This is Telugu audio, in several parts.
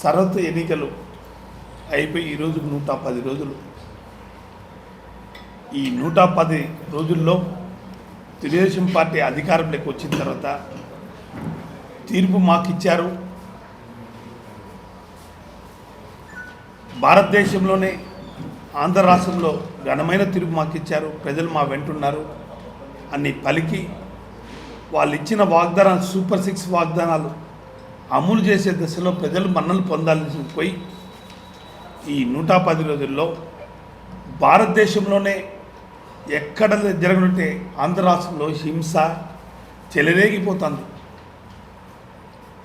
సరత్ ఎన్నికలు అయిపోయి ఈరోజు నూట పది రోజులు. ఈ నూట పది రోజుల్లో తెలుగుదేశం పార్టీ అధికారంలోకి వచ్చిన తర్వాత తీర్పు మాకిచ్చారు భారతదేశంలోనే ఆంధ్ర రాష్ట్రంలో ఘనమైన తీర్పు మాకిచ్చారు ప్రజలు మా వెంటున్నారు అని పలికి వాళ్ళు ఇచ్చిన వాగ్దానాలు సూపర్ సిక్స్ వాగ్దానాలు అమలు చేసే దశలో ప్రజలు మన్నలు పొందాల్సి పోయి ఈ నూట పది రోజుల్లో భారతదేశంలోనే ఎక్కడ జరగనుంటే ఆంధ్ర రాష్ట్రంలో హింస చెలరేగిపోతుంది.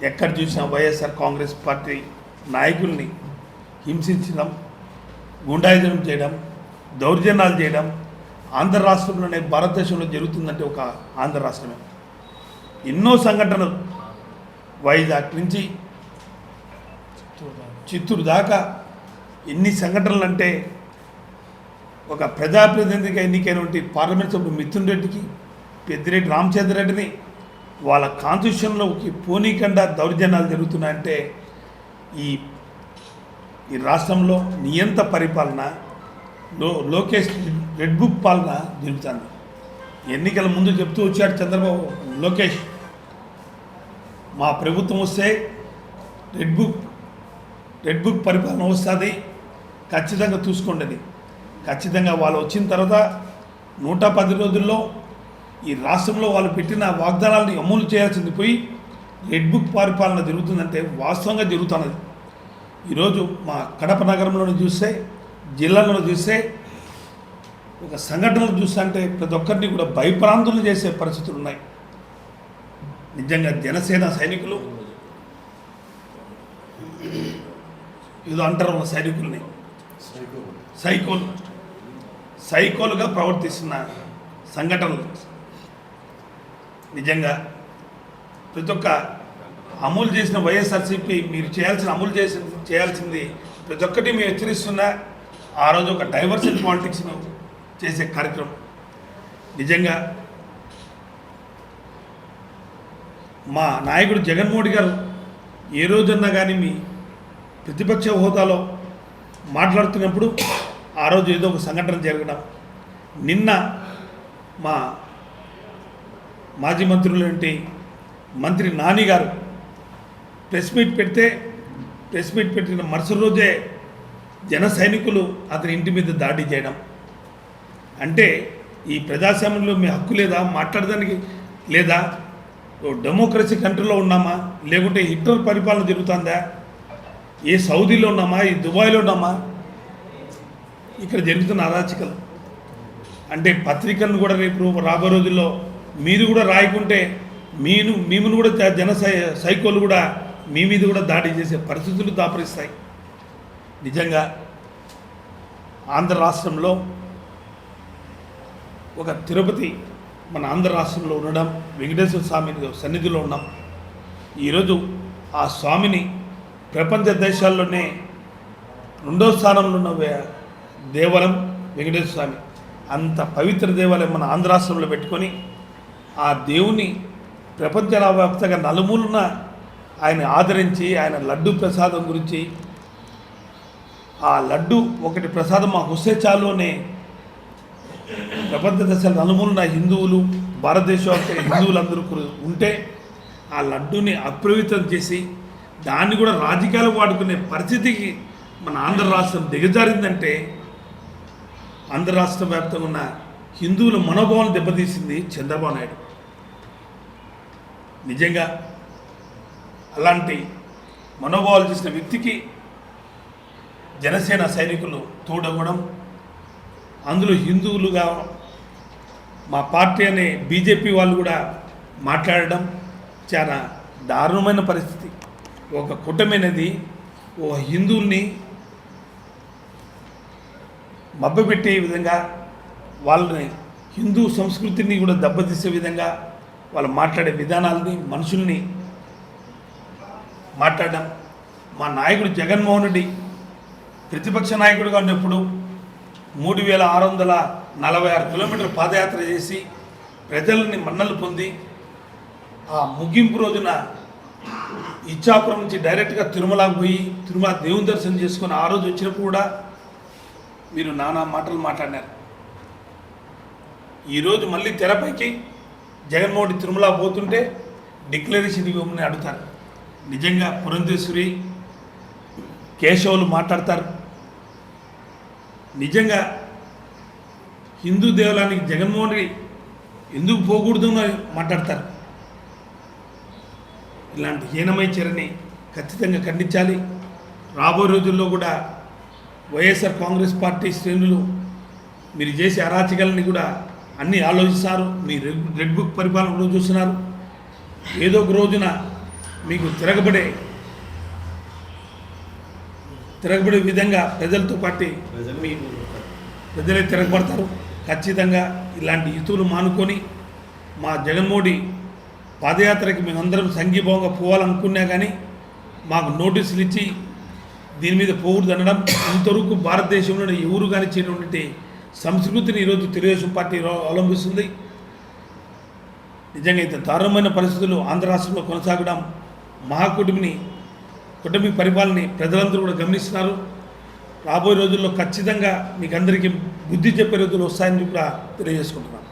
ఎక్కడ చూసినా వైఎస్ఆర్ కాంగ్రెస్ పార్టీ నాయకుల్ని హింసించడం గుండాయుధం చేయడం దౌర్జన్యాలు చేయడం ఆంధ్ర రాష్ట్రంలోనే భారతదేశంలో జరుగుతుందంటే ఒక ఆంధ్ర రాష్ట్రమే. ఎన్నో సంఘటనలు వైజాగ్ నుంచి చిత్తూరు దాకా ఎన్ని సంఘటనలు అంటే ఒక ప్రజాప్రతినిధిగా ఎన్నికైనటువంటి పార్లమెంట్ సభ్యుడు మిథున్ రెడ్డికి పెద్దిరెడ్డి రామచంద్ర రెడ్డిని వాళ్ళ కాన్స్టిట్యూషన్లోకి పోనీకుండా దౌర్జన్యాలు జరుగుతున్నాయంటే ఈ ఈ రాష్ట్రంలో నియంత పరిపాలన లో లోకేష్ రెడ్ బుక్ పాలన జరుగుతుంది. ఎన్నికల ముందు చెప్తూ వచ్చాడు చంద్రబాబు లోకేష్. మా ప్రభుత్వం వస్తే రెడ్ బుక్ రెడ్ బుక్ పరిపాలన వస్తుంది. ఖచ్చితంగా చూసుకోండి అది ఖచ్చితంగా వాళ్ళు వచ్చిన తర్వాత నూట పది రోజుల్లో ఈ రాష్ట్రంలో వాళ్ళు పెట్టిన వాగ్దానాలను అమలు చేయాల్సింది పోయి రెడ్ బుక్ పరిపాలన జరుగుతుందంటే వాస్తవంగా జరుగుతున్నది. ఈరోజు మా కడప నగరంలోని చూస్తే జిల్లాలో చూస్తే ఒక సంఘటనలు చూస్తుంటే ప్రతి ఒక్కరిని కూడా భయప్రాంతులు చేసే పరిస్థితులు ఉన్నాయి. నిజంగా జనసేన సైనికులు ఏదో అంటారు సైనికుల్ని. సైకోలు. సైకోలుగా ప్రవర్తిస్తున్న సంఘటనలు. నిజంగా ప్రతి ఒక్క అమలు చేసిన వైఎస్ఆర్సీపీ మీరు చేయాల్సిన అమలు చేసి చేయాల్సింది ప్రతి ఒక్కటి మేము హెచ్చరిస్తున్న ఆ రోజు ఒక డైవర్సిటీ పాలిటిక్స్ను చేసే కార్యక్రమం. నిజంగా మా నాయకుడు జగన్మోహన్ గారు ఏ రోజన్నా కానీ మీ ప్రతిపక్ష హోదాలో మాట్లాడుతున్నప్పుడు ఆ రోజు ఏదో ఒక సంఘటన జరగడం నిన్న మా మాజీ మంత్రులు ఏంటి మంత్రి నాని గారు ప్రెస్ మీట్ పెడితే ప్రెస్ మీట్ పెట్టిన మరుసటి రోజే జన సైనికులు అతని ఇంటి మీద దాడి చేయడం. అంటే ఈ ప్రజాస్వామ్యంలో మీ హక్కు లేదా? మాట్లాడడానికి లేదా? డెమోక్రసీ కంట్రీలో ఉన్నామా? లేకుంటే హిట్లర్ పరిపాలన జరుగుతుందా? ఏ సౌదీలో ఉన్నామా? ఈ దుబాయ్లో ఉన్నామా? ఇక్కడ జరుగుతున్న అరాచకలు. అంటే పత్రికలను కూడా రేపు రాబోయే రోజుల్లో మీరు కూడా రాయకుంటే మీను మిమ్మల్ని కూడా జన సై సైకోలు కూడా మీ మీద కూడా దాడి చేసే పరిస్థితులు దాపరిస్తాయి. నిజంగా ఆంధ్ర రాష్ట్రంలో ఒక తిరుపతి మన ఆంధ్ర రాష్ట్రంలో ఉండడం వెంకటేశ్వర స్వామి సన్నిధిలో ఉన్నాం. ఈరోజు ఆ స్వామిని ప్రపంచ దేశాల్లోనే రెండో స్థానంలో ఉన్న దేవాలయం వెంకటేశ్వర స్వామి. అంత పవిత్ర దేవాలయం మన ఆంధ్ర రాష్ట్రంలో పెట్టుకొని ఆ దేవుని ప్రపంచ వ్యాప్తంగా నలుమూలన ఆయన ఆదరించి ఆయన లడ్డు ప్రసాదం గురించి ఆ లడ్డు ఒకటి ప్రసాదం మాకు వస్తే చాలు అనే ప్రపంచ దశ నలుమూలన హిందువులు భారతదేశం హిందువులందరూ కూడా ఉంటే ఆ లడ్డూని అప్రవితం చేసి దాన్ని కూడా రాజకీయాలు వాడుకునే పరిస్థితికి మన ఆంధ్ర రాష్ట్రం దిగజారిందంటే ఆంధ్ర రాష్ట్ర వ్యాప్తంగా ఉన్న హిందువుల మనోభావం దెబ్బతీసింది చంద్రబాబు నాయుడు. నిజంగా అలాంటి మనోభావాలు చేసిన వ్యక్తికి జనసేన సైనికులు తోడవడం అందులో హిందువులుగా మా పార్టీ అనే బీజేపీ వాళ్ళు కూడా మాట్లాడడం చాలా దారుణమైన పరిస్థితి. ఒక కుటమైనది ఓ హిందువుల్ని మబ్బపెట్టే విధంగా వాళ్ళని హిందూ సంస్కృతిని కూడా దెబ్బతీసే విధంగా వాళ్ళు మాట్లాడే విధానాలని మనుషుల్ని మాట్లాడడం. మా నాయకుడు జగన్మోహన్ రెడ్డి ప్రతిపక్ష నాయకుడిగా ఉన్నప్పుడు మూడు వేల ఆరు వందల నలభై ఆరు కిలోమీటర్ల పాదయాత్ర చేసి ప్రజలని మన్నలు పొంది ఆ ముగింపు రోజున ఇచ్చాపురం నుంచి డైరెక్ట్గా తిరుమలకు పోయి తిరుమల దేవుని దర్శనం చేసుకొని ఆ రోజు వచ్చినప్పుడు కూడా మీరు నానా మాటలు మాట్లాడినారు. ఈరోజు మళ్ళీ తెరపైకి జగన్మోహన్ తిరుమల పోతుంటే డిక్లరేషన్ ఇవ్వమని అడుగుతారు. నిజంగా పురంధేశ్వరి కేశవులు మాట్లాడతారు. నిజంగా హిందూ దేవాలయానికి జగన్మోహన్ రెడ్డి ఎందుకు పోకూడదు అని మాట్లాడతారు. ఇలాంటి హీనమైన చర్యని ఖచ్చితంగా ఖండించాలి. రాబోయే రోజుల్లో కూడా వైఎస్ఆర్ కాంగ్రెస్ పార్టీ శ్రేణులు మీరు చేసే అరాచకాలని కూడా అన్నీ ఆలోచిస్తారు. మీ రెడ్ రెడ్ బుక్ పరిపాలన కూడా చూస్తున్నారు. ఏదో ఒక రోజున మీకు తిరగబడే తిరగబడే విధంగా ప్రజలతో పాటు ప్రజలే తిరగబడతారు. ఖచ్చితంగా ఇలాంటి యుతువులు మానుకొని మా జగన్మోహన్ పాదయాత్రకి మేమందరం సంఘీభావంగా పోవాలనుకున్నా కానీ మాకు నోటీసులు ఇచ్చి దీని మీద పోకూడదు అనడం ఇంతవరకు భారతదేశంలో ఎవరు కానీ చేయనటువంటి సంస్కృతిని ఈరోజు తెలుగుదేశం పార్టీ అవలంబిస్తుంది. నిజంగా ఇంత దారుణమైన పరిస్థితులు ఆంధ్ర రాష్ట్రంలో కొనసాగడం మహాకూటమిని కుటుంబీ పరిపాలన ప్రజలందరూ కూడా గమనిస్తున్నారు. రాబోయే రోజుల్లో ఖచ్చితంగా మీకు అందరికీ బుద్ధి చెప్పే రోజులు వస్తాయని కూడా తెలియజేసుకుంటున్నాను.